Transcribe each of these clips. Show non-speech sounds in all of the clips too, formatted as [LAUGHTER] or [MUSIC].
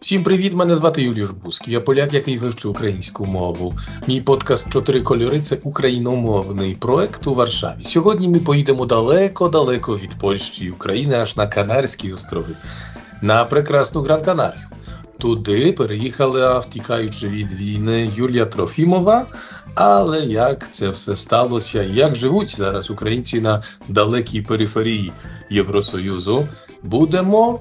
Всім привіт! Мене звати Юліуш Бузький. Я поляк, який вивчив українську мову. Мій подкаст Чотири кольори це україномовний проект у Варшаві. Сьогодні ми поїдемо далеко-далеко від Польщі і України аж на Канарські острови, на прекрасну Гран Канарію. Туди переїхала, втікаючи від війни, Юлія Трофімова. Але як це все сталося? Як живуть зараз українці на далекій периферії Євросоюзу? Будемо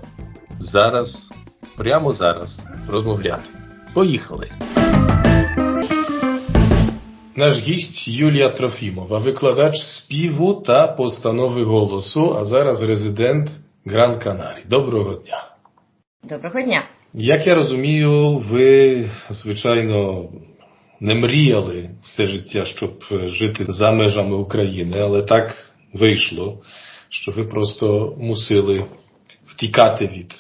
зараз прямо зараз розмовляти. Поїхали. Наш гість Юлія Трофімова, викладач співу та постанови голосу, а зараз резидент Гран Канарі. Доброго дня. Доброго дня. Як я розумію, ви, звичайно, не мріяли все життя, щоб жити за межами України, але так вийшло, що ви просто мусили втікати від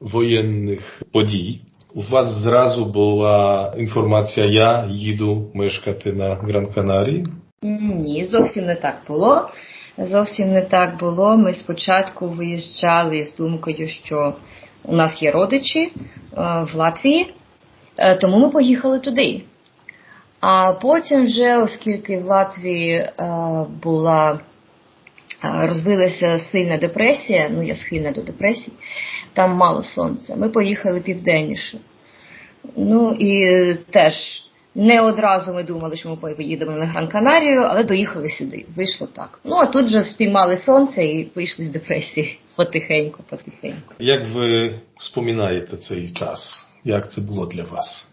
воєнних подій. У вас зразу була інформація, я їду мешкати на Гран Канарії. Ні, зовсім не так було. Зовсім не так було. Ми спочатку виїжджали з думкою, що у нас є родичі е, в Латвії, е, тому ми поїхали туди. А потім, вже, оскільки в Латвії е, була розвилася сильна депресія, ну я схильна до депресії, там мало сонця. Ми поїхали південніше. Ну і теж не одразу ми думали, що ми поїдемо на Гран Канарію, але доїхали сюди. Вийшло так. Ну а тут вже спіймали сонце і вийшли з депресії потихеньку, потихеньку. Як ви споминаєте цей час? Як це було для вас?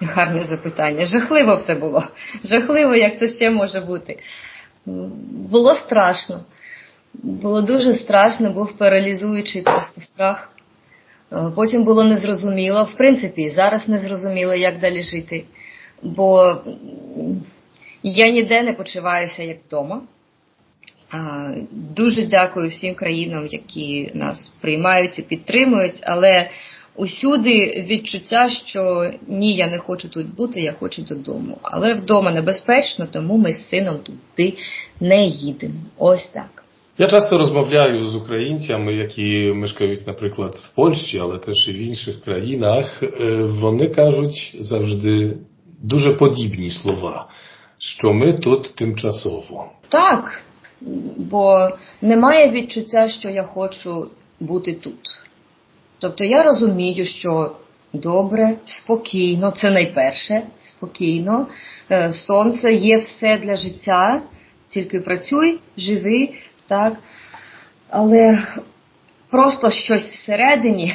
Гарне запитання. Жахливо все було. Жахливо, як це ще може бути. Було страшно. Було дуже страшно, був паралізуючий просто страх. Потім було незрозуміло. В принципі, зараз незрозуміло, як далі жити. Бо я ніде не почуваюся як вдома. Дуже дякую всім країнам, які нас приймають і підтримують, але усюди відчуття, що ні, я не хочу тут бути, я хочу додому. Але вдома небезпечно, тому ми з сином туди не їдемо. Ось так. Я часто розмовляю з українцями, які мешкають, наприклад, в Польщі, але теж і в інших країнах. Вони кажуть завжди дуже подібні слова, що ми тут тимчасово. Так, бо немає відчуття, що я хочу бути тут. Тобто я розумію, що добре, спокійно, це найперше, спокійно, сонце є все для життя, тільки працюй, живи, так. Але просто щось всередині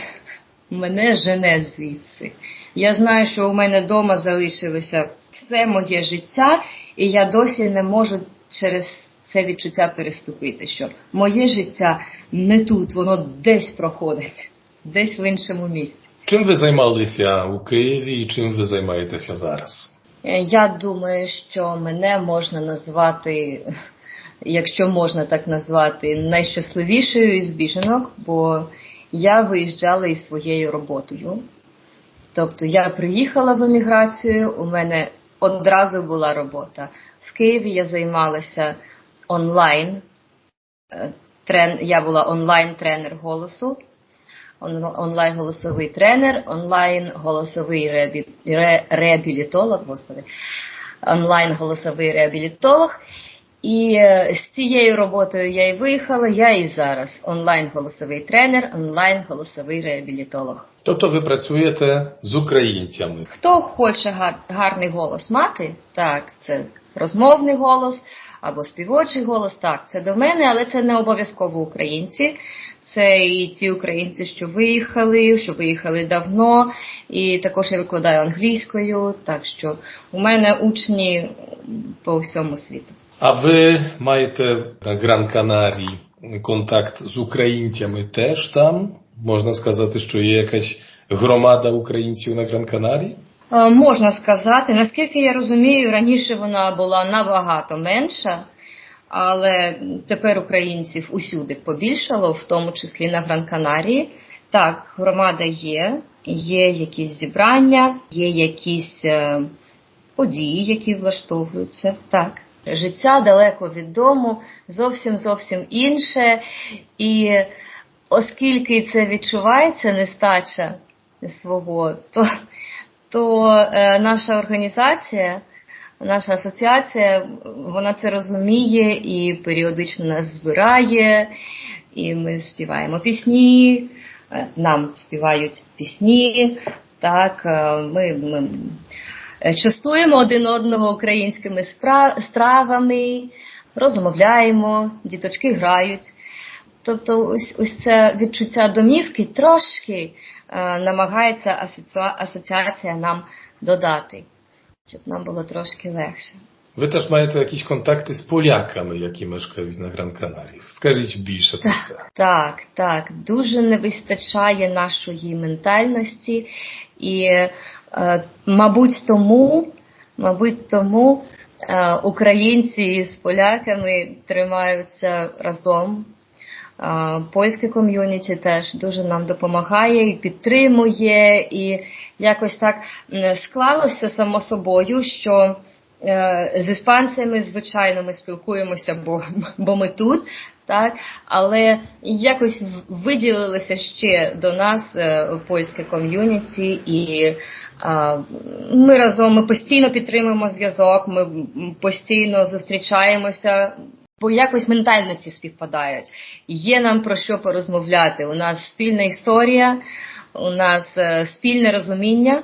мене жене звідси. Я знаю, що у мене вдома залишилося все моє життя, і я досі не можу через це відчуття переступити, що моє життя не тут, воно десь проходить, десь в іншому місці. Чим ви займалися у Києві і чим ви займаєтеся зараз? Я думаю, що мене можна назвати якщо можна так назвати, найщасливішою із біженок, бо я виїжджала із своєю роботою. Тобто я приїхала в еміграцію, у мене одразу була робота. В Києві я займалася онлайн. Я була онлайн-тренер голосу, онлайн-голосовий тренер, онлайн-голосовий реабілітолог, господи, онлайн-голосовий реабілітолог. І з цією роботою я і виїхала, я і зараз онлайн-голосовий тренер, онлайн-голосовий реабілітолог. Тобто ви працюєте з українцями? Хто хоче гарний голос мати, так, це розмовний голос або співочий голос, так, це до мене, але це не обов'язково українці. Це і ті українці, що виїхали, що виїхали давно, і також я викладаю англійською, так що у мене учні по всьому світу. А ви маєте на Гран Канарії контакт з українцями теж там? Можна сказати, що є якась громада українців на Гран Канарії? Можна сказати, наскільки я розумію, раніше вона була набагато менша, але тепер українців усюди побільшало, в тому числі на Гран Канарії. Так, громада є, є якісь зібрання, є якісь е, події, які влаштовуються. Так. Життя далеко від дому, зовсім зовсім інше. І оскільки це відчувається нестача свого, то, то е, наша організація. Наша асоціація, вона це розуміє і періодично нас збирає, і ми співаємо пісні, е, нам співають пісні. Так, е, ми, ми частуємо один одного українськими стравами, розмовляємо, діточки грають. Тобто, ось ось це відчуття домівки трошки е, намагається асоціація нам додати щоб нам було трошки легше. Ви теж маєте якісь контакти з поляками, які мешкають на Гран Канарії. Скажіть більше про це. Так, так. Дуже не вистачає нашої ментальності, і, е, мабуть, тому, мабуть, тому е, українці з поляками тримаються разом. Польське ком'юніті теж дуже нам допомагає і підтримує, і якось так склалося само собою, що е, з іспанцями, звичайно, ми спілкуємося, бо бо ми тут, так, але якось виділилося ще до нас е, польське ком'юніті, і ми разом ми постійно підтримуємо зв'язок, ми постійно зустрічаємося бо якось ментальності співпадають. Є нам про що порозмовляти. У нас спільна історія, у нас е, спільне розуміння.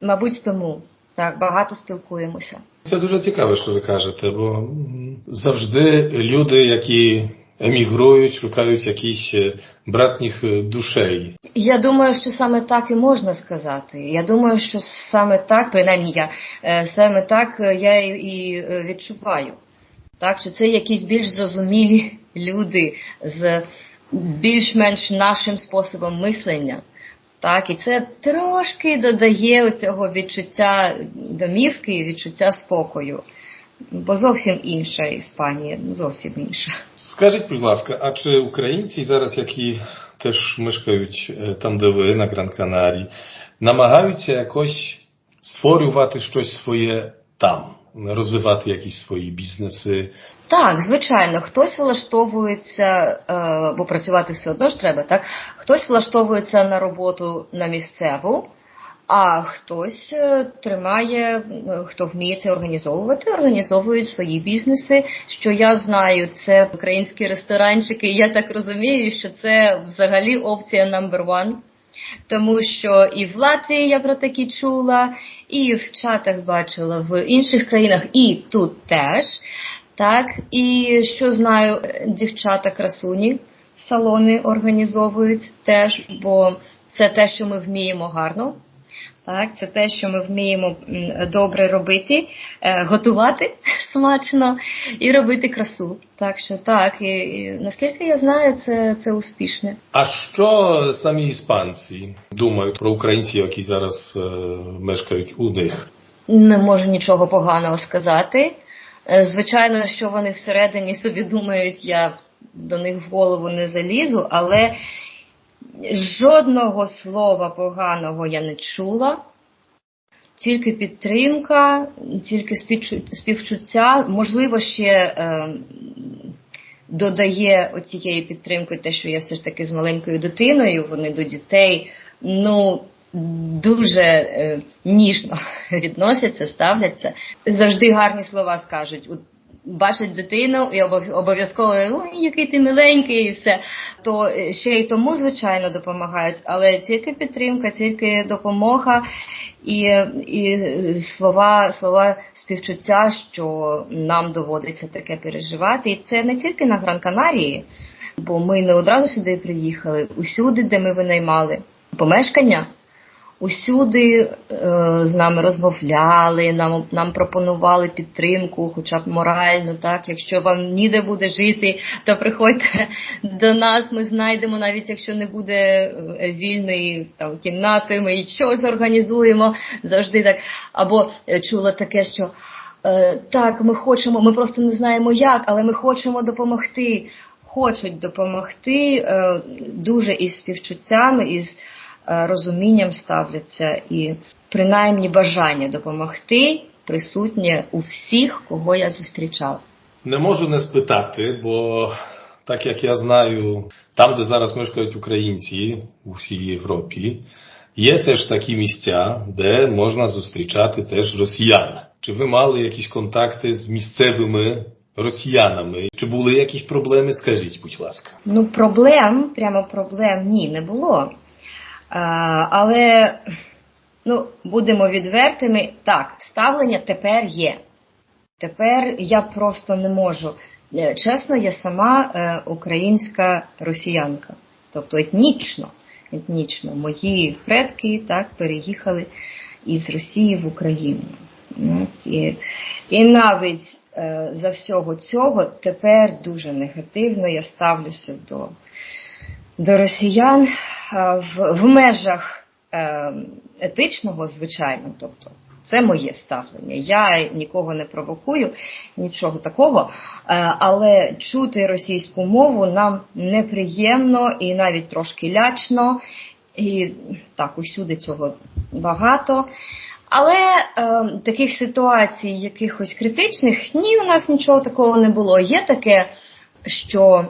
Мабуть, тому так багато спілкуємося. Це дуже цікаво, що ви кажете, бо завжди люди, які емігрують, шукають якісь е, братніх е, душей. Я думаю, що саме так і можна сказати. Я думаю, що саме так, принаймні я саме так я і відчуваю. Так, що це якісь більш зрозумілі [LAUGHS] люди з більш-менш нашим способом мислення. Так, і це трошки додає цього відчуття домівки і відчуття спокою. Бо зовсім інша Іспанія, зовсім інша. Скажіть, будь ласка, а чи українці зараз, які теж мешкають е, там, де ви на Гран Канарі, намагаються якось створювати щось своє там? Розвивати якісь свої бізнеси. Так, звичайно, хтось влаштовується, е, бо працювати все одно ж треба, так? Хтось влаштовується на роботу на місцеву, а хтось е, тримає, е, хто вміє це організовувати, організовують свої бізнеси. Що я знаю, це українські ресторанчики. Я так розумію, що це взагалі опція number one тому що і в Латвії я про такі чула, і в чатах бачила в інших країнах, і тут теж. Так, І що знаю, дівчата красуні салони організовують теж, бо це те, що ми вміємо гарно. Так, Це те, що ми вміємо добре робити, е, готувати [LAUGHS] смачно і робити красу. Так що так, і, і наскільки я знаю, це це успішне. А що самі іспанці думають про українців, які зараз е, мешкають у них? Не можу нічого поганого сказати. Е, звичайно, що вони всередині собі думають, я до них в голову не залізу, але Жодного слова поганого я не чула, тільки підтримка, тільки співчуття, можливо, ще е, додає оцієї підтримки те, що я все ж таки з маленькою дитиною, вони до дітей ну, дуже е, ніжно [LAUGHS] відносяться, ставляться. Завжди гарні слова скажуть бачать дитину і обов'язково ой, який ти миленький, і все, то е, ще й тому, звичайно, допомагають, але тільки підтримка, тільки допомога і і слова, слова співчуття, що нам доводиться таке переживати. І це не тільки на Гран-Канарії, бо ми не одразу сюди приїхали, усюди, де ми винаймали помешкання. Усюди е, з нами розмовляли, нам нам пропонували підтримку, хоча б моральну. Так, якщо вам ніде буде жити, то приходьте до нас. Ми знайдемо, навіть якщо не буде е, вільної там кімнати, ми щось організуємо завжди так. Або е, чула таке, що так, ми хочемо, ми просто не знаємо як, але ми хочемо допомогти. Хочуть допомогти дуже із співчуттям, із. Е, розумінням ставляться і принаймні бажання допомогти присутнє у всіх, кого я зустрічала. Не можу не спитати, бо так як я знаю, там, де зараз мешкають українці у всій Європі, є теж такі місця, де можна зустрічати теж росіян. Чи ви мали якісь контакти з місцевими росіянами? Чи були якісь проблеми? Скажіть, будь ласка. Ну, проблем, прямо проблем ні, не було. Але ну, будемо відвертими, так, ставлення тепер є. Тепер я просто не можу. Е, Чесно, я сама е, українська росіянка, тобто етнічно. Етнічно. Мої предки так переїхали із Росії в Україну. І, і навіть е, за всього цього тепер дуже негативно я ставлюся до, до росіян е, в, в межах е, етичного, звичайно. Тобто, це моє ставлення. Я нікого не провокую, нічого такого. Е, Але чути російську мову нам неприємно і навіть трошки лячно. І так, усюди цього багато. Але е, таких ситуацій, якихось критичних, ні, у нас нічого такого не було. Є таке, що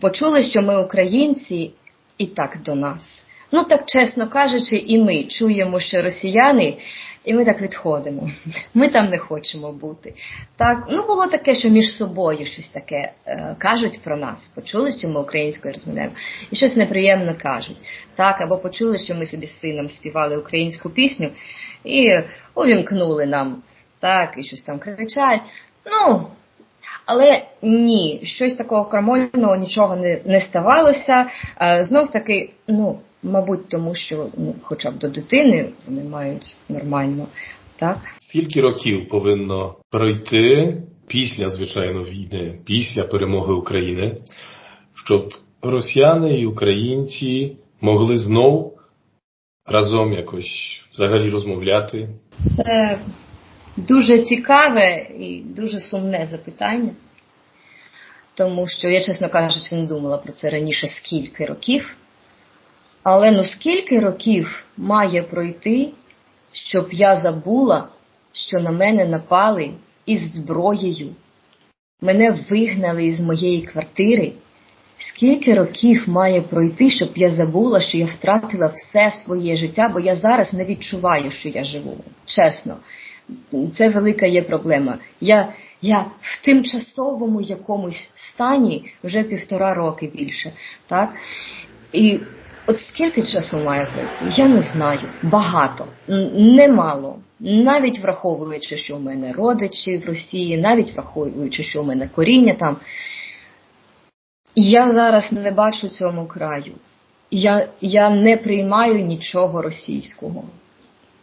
почули, що ми українці, і так до нас. Ну так чесно кажучи, і ми чуємо, що росіяни, і ми так відходимо. [LAUGHS] Ми там не хочемо бути. Так, ну було таке, що між собою щось таке е, кажуть про нас. Почули, що ми українською розмовляємо, і щось неприємно кажуть. Так, або почули, що ми собі з сином співали українську пісню і увімкнули нам. Так, і щось там кричать. Ну, але ні, щось такого крамольного нічого не, не ставалося. Е, Знов таки, ну, мабуть, тому що ну, хоча б до дитини вони мають нормально. Так? Скільки років повинно пройти після, звичайно, війни, після перемоги України, щоб росіяни і українці могли знов разом якось взагалі розмовляти? Це дуже цікаве і дуже сумне запитання. Тому що я, чесно кажучи, не думала про це раніше скільки років. Але ну скільки років має пройти, щоб я забула, що на мене напали із зброєю, мене вигнали із моєї квартири. Скільки років має пройти, щоб я забула, що я втратила все своє життя, бо я зараз не відчуваю, що я живу. Чесно, це велика є проблема. Я, я в тимчасовому якомусь стані вже півтора роки більше. Так? І От скільки часу має пройти? Я не знаю. Багато, немало. Навіть враховуючи, що в мене родичі в Росії, навіть враховуючи, що в мене коріння там. Я зараз не бачу цьому краю. Я, я не приймаю нічого російського.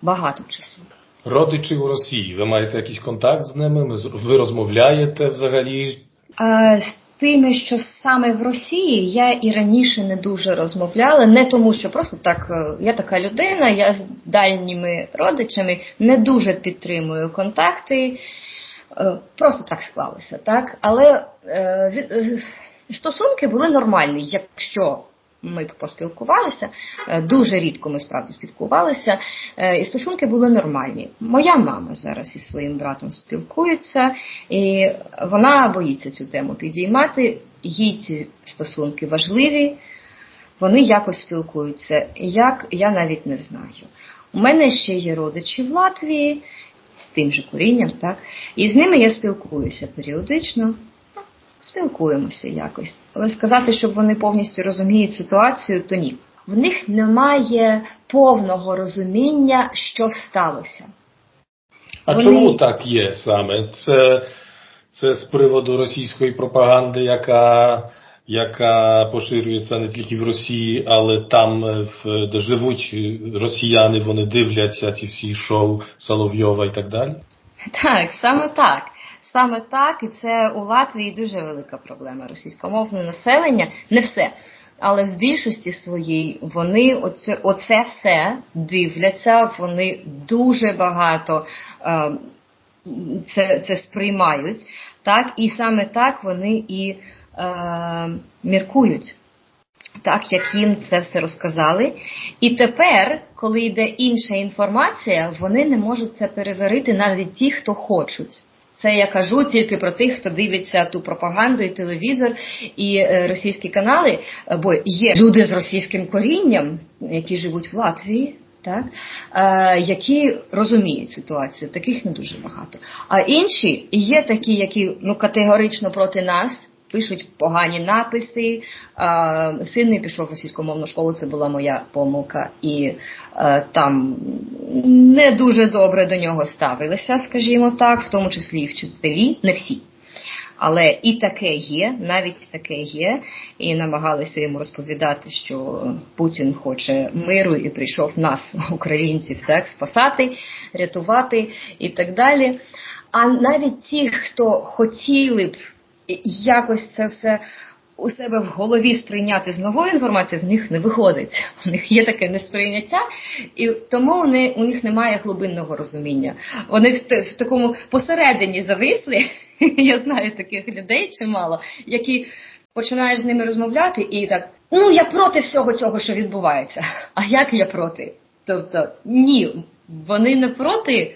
Багато часу. Родичі у Росії, ви маєте якийсь контакт з ними? Ви розмовляєте взагалі? А з тими, що саме в Росії, я і раніше не дуже розмовляла, не тому, що просто так е, я така людина, я з дальніми родичами не дуже підтримую контакти. Е, Просто так склалося, так? Але е, е, стосунки були нормальні, якщо ми поспілкувалися. Е, Дуже рідко ми справді спілкувалися, е, і стосунки були нормальні. Моя мама зараз із своїм братом спілкується, і вона боїться цю тему підіймати. Їй ці стосунки важливі, вони якось спілкуються. Як я навіть не знаю. У мене ще є родичі в Латвії з тим же корінням, так? І з ними я спілкуюся періодично. Спілкуємося якось. Але сказати, щоб вони повністю розуміють ситуацію, то ні. В них немає повного розуміння, що сталося. А Вони- чому так є саме? Це, це з приводу російської пропаганди, яка, яка поширюється не тільки в Росії, але там, е, в, де живуть росіяни, вони дивляться ці всі шоу Соловйова і так далі. Так, саме так. Саме так, і це у Латвії дуже велика проблема. Російськомовне населення, не все. Але в більшості своїй вони оце, оце все дивляться, вони дуже багато е, це, це сприймають, так, і саме так вони і е, міркують. так як їм це все розказали. І тепер, коли йде інша інформація, вони не можуть це переварити навіть ті, хто хочуть. Це я кажу тільки про тих, хто дивиться ту пропаганду і телевізор і е, російські канали. Е, Бо є люди з російським корінням, які живуть в Латвії, так е, які розуміють ситуацію. Таких не дуже багато. А інші є такі, які ну категорично проти нас. Пишуть погані написи. Син не пішов в російськомовну школу, це була моя помилка, і е, там не дуже добре до нього ставилися, скажімо так, в тому числі і вчителі, не всі. Але і таке є, навіть таке є, і намагалися йому розповідати, що Путін хоче миру і прийшов нас, українців, так спасати, рятувати і так далі. А навіть ті, хто хотіли б якось це все у себе в голові сприйняти з новою інформацією, в них не виходить. [LAUGHS] У них є таке несприйняття, і тому вони, у них немає глибинного розуміння. Вони в, в такому посередині зависли. [LAUGHS] Я знаю таких людей чимало, які починаєш з ними розмовляти і так, ну я проти всього цього, що відбувається. [LAUGHS] А як я проти? Тобто, ні, вони не проти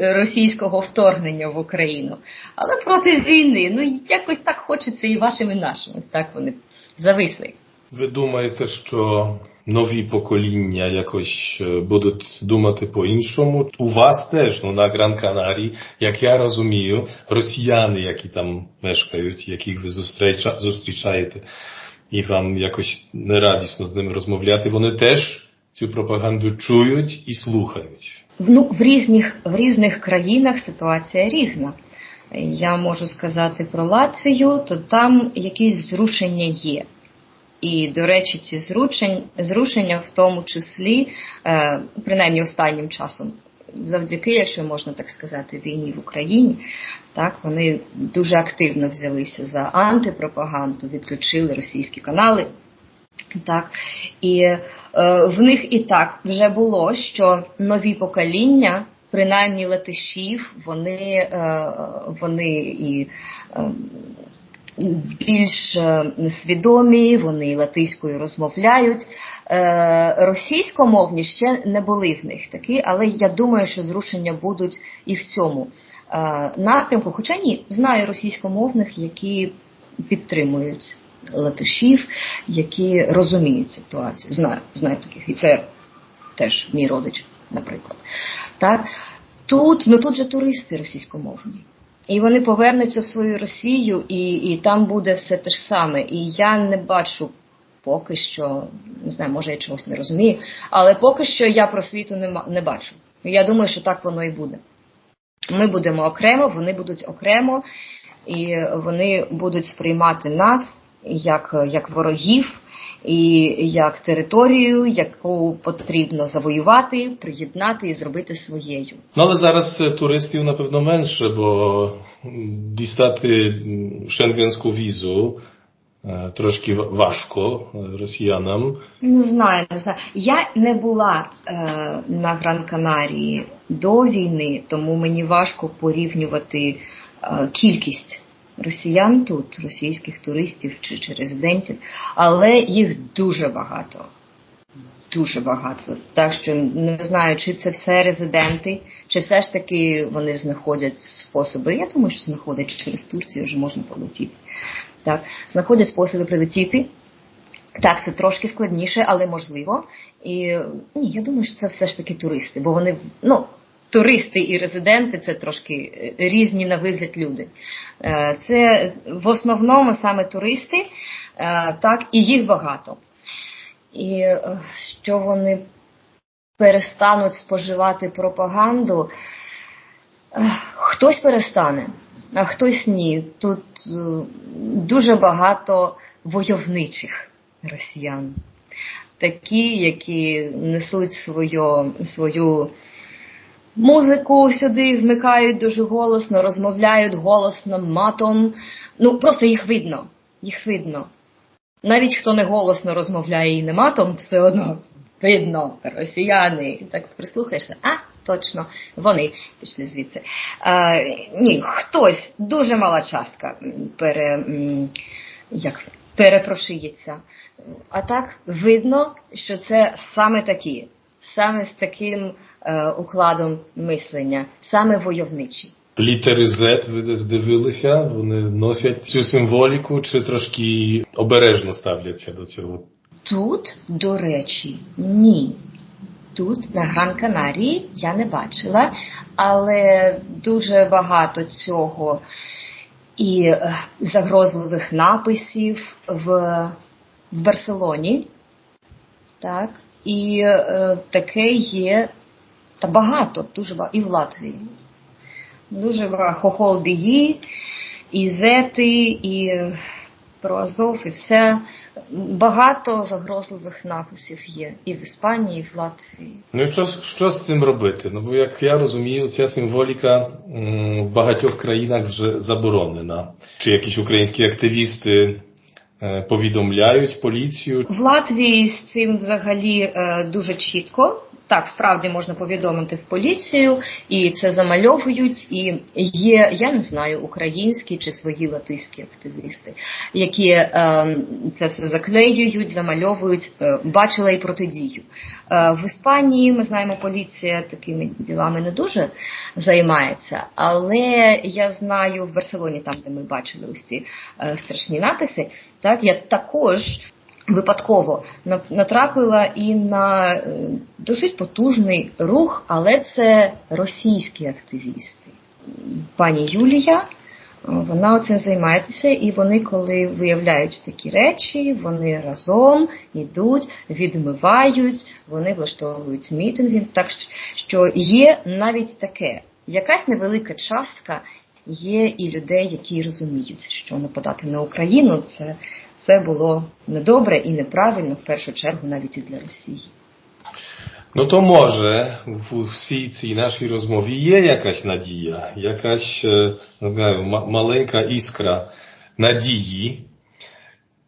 російського вторгнення в Україну, але проти війни. Ну якось так хочеться і вашим, і нашим. Ось так вони зависли. Ви думаєте, що нові покоління якось будуть думати по-іншому? У вас теж ну, на Гран Канарі, як я розумію, росіяни, які там мешкають, яких ви зустрічаєте, і вам якось нерадісно з ними розмовляти, вони теж цю пропаганду чують і слухають. Ну, в різних в різних країнах ситуація різна. Я можу сказати про Латвію, то там якісь зрушення є. І, до речі, ці зрушення, зрушення в тому числі, е, принаймні останнім часом, завдяки, якщо можна так сказати, війні в Україні, так вони дуже активно взялися за антипропаганду, відключили російські канали. Так, і е, в них і так вже було, що нові покоління, принаймні латишів, вони е, вони і е, більш свідомі, вони латиською розмовляють. Е, російськомовні ще не були в них такі, але я думаю, що зрушення будуть і в цьому е, напрямку. Хоча ні, знаю російськомовних, які підтримують латишів, які розуміють ситуацію. Знаю, знаю таких. І це теж мій родич, наприклад. Так? Тут, ну тут же туристи російськомовні. І вони повернуться в свою Росію, і і там буде все те ж саме. І я не бачу поки що, не знаю, може я чогось не розумію, але поки що я про світу не, не бачу. Я думаю, що так воно і буде. Ми будемо окремо, вони будуть окремо, і вони будуть сприймати нас як як ворогів і як територію, яку потрібно завоювати, приєднати і зробити своєю. Ну але зараз туристів напевно менше, бо дістати шенгенську візу. Трошки важко росіянам. Не знаю, не знаю. Я не була е, на Гран Канарії до війни, тому мені важко порівнювати е, кількість росіян тут, російських туристів чи, чи резидентів, але їх дуже багато. Дуже багато. Так що не знаю, чи це все резиденти, чи все ж таки вони знаходять способи. Я думаю, що знаходять через Турцію вже можна полетіти. Так, знаходять способи прилетіти. Так, це трошки складніше, але можливо. І ні, я думаю, що це все ж таки туристи, бо вони ну туристи і резиденти це трошки е, різні на вигляд люди. Е, це в основному саме туристи, е, так, і їх багато. І що вони перестануть споживати пропаганду, хтось перестане, а хтось ні. Тут дуже багато войовничих росіян, такі, які несуть свою, свою Музику сюди вмикають дуже голосно, розмовляють голосно, матом. Ну, просто їх видно. Їх видно. Навіть хто не голосно розмовляє і не матом, все одно видно, росіяни. Так прислухаєшся, а, точно, вони пішли звідси. А, Ні, хтось, дуже мала частка пере, як, перепрошиється. А так видно, що це саме такі, саме з таким е, укладом мислення, саме войовничі. Літери Z ви десь дивилися, вони носять цю символіку чи трошки обережно ставляться до цього? Тут, до речі, ні. Тут, на Гран Канарії, я не бачила, але дуже багато цього і е, загрозливих написів в, в Барселоні. Так, і е, таке є та багато, дуже багато, і в Латвії. Дуже багато хохол бії, і зети, і е, про Азов, і все. Багато загрозливих написів є і в Іспанії, і в Латвії. Ну і що, що з цим робити? Ну бо як я розумію, ця символіка в багатьох країнах вже заборонена. Чи якісь українські активісти повідомляють поліцію? В Латвії з цим взагалі е, дуже чітко. Так, справді можна повідомити в поліцію, і це замальовують. І є, я не знаю, українські чи свої латиські активісти, які е, це все заклеюють, замальовують, е, бачила і протидію. Е, в Іспанії ми знаємо, поліція такими ділами не дуже займається, але я знаю в Барселоні, там де ми бачили ось ці е, страшні написи, так я також випадково натрапила і на е, досить потужний рух, але це російські активісти. Пані Юлія, е, вона цим займається, і вони, коли виявляють такі речі, вони разом йдуть, відмивають, вони влаштовують мітинги. Так що є навіть таке. Якась невелика частка є і людей, які розуміють, що нападати на Україну це, це було недобре і неправильно, в першу чергу, навіть і для Росії. Ну то може в всій цій нашій розмові є якась надія, якась е, не знаю, маленька іскра надії,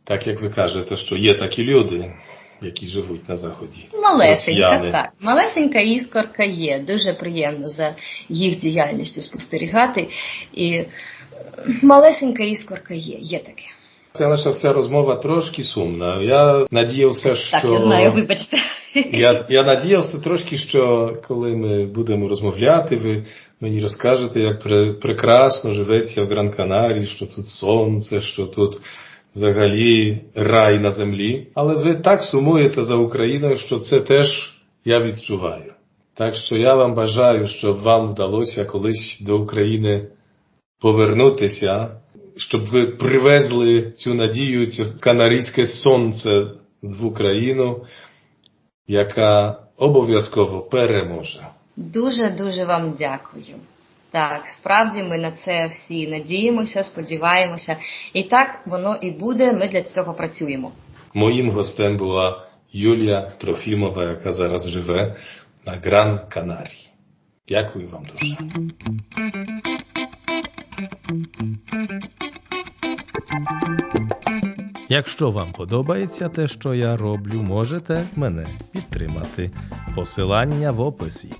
так як ви кажете, що є такі люди, які живуть на Заході. Малесенька, Росіяни. так. Малесенька іскорка є. Дуже приємно за їх діяльністю спостерігати. І е, малесенька іскорка є, є таке. Це наша вся розмова трошки сумна. Я надіявся, що Так, я знаю, вибачте. Я, я надіявся трошки, що коли ми будемо розмовляти, ви мені розкажете, як пре, прекрасно живеться в Гран Канарі, що тут сонце, що тут взагалі рай на землі. Але ви так сумуєте за Україною, що це теж я відчуваю. Так що я вам бажаю, щоб вам вдалося колись до України повернутися, щоб ви привезли цю надію, це канарійське сонце в Україну яка обов'язково переможе. Дуже дуже вам дякую. Так, справді ми на це всі надіємося, сподіваємося. І так воно і буде. Ми для цього працюємо. Моїм гостем була Юлія Трофімова, яка зараз живе на Гран Канарі. Дякую вам дуже. Якщо вам подобається те, що я роблю, можете мене підтримати. Посилання в описі.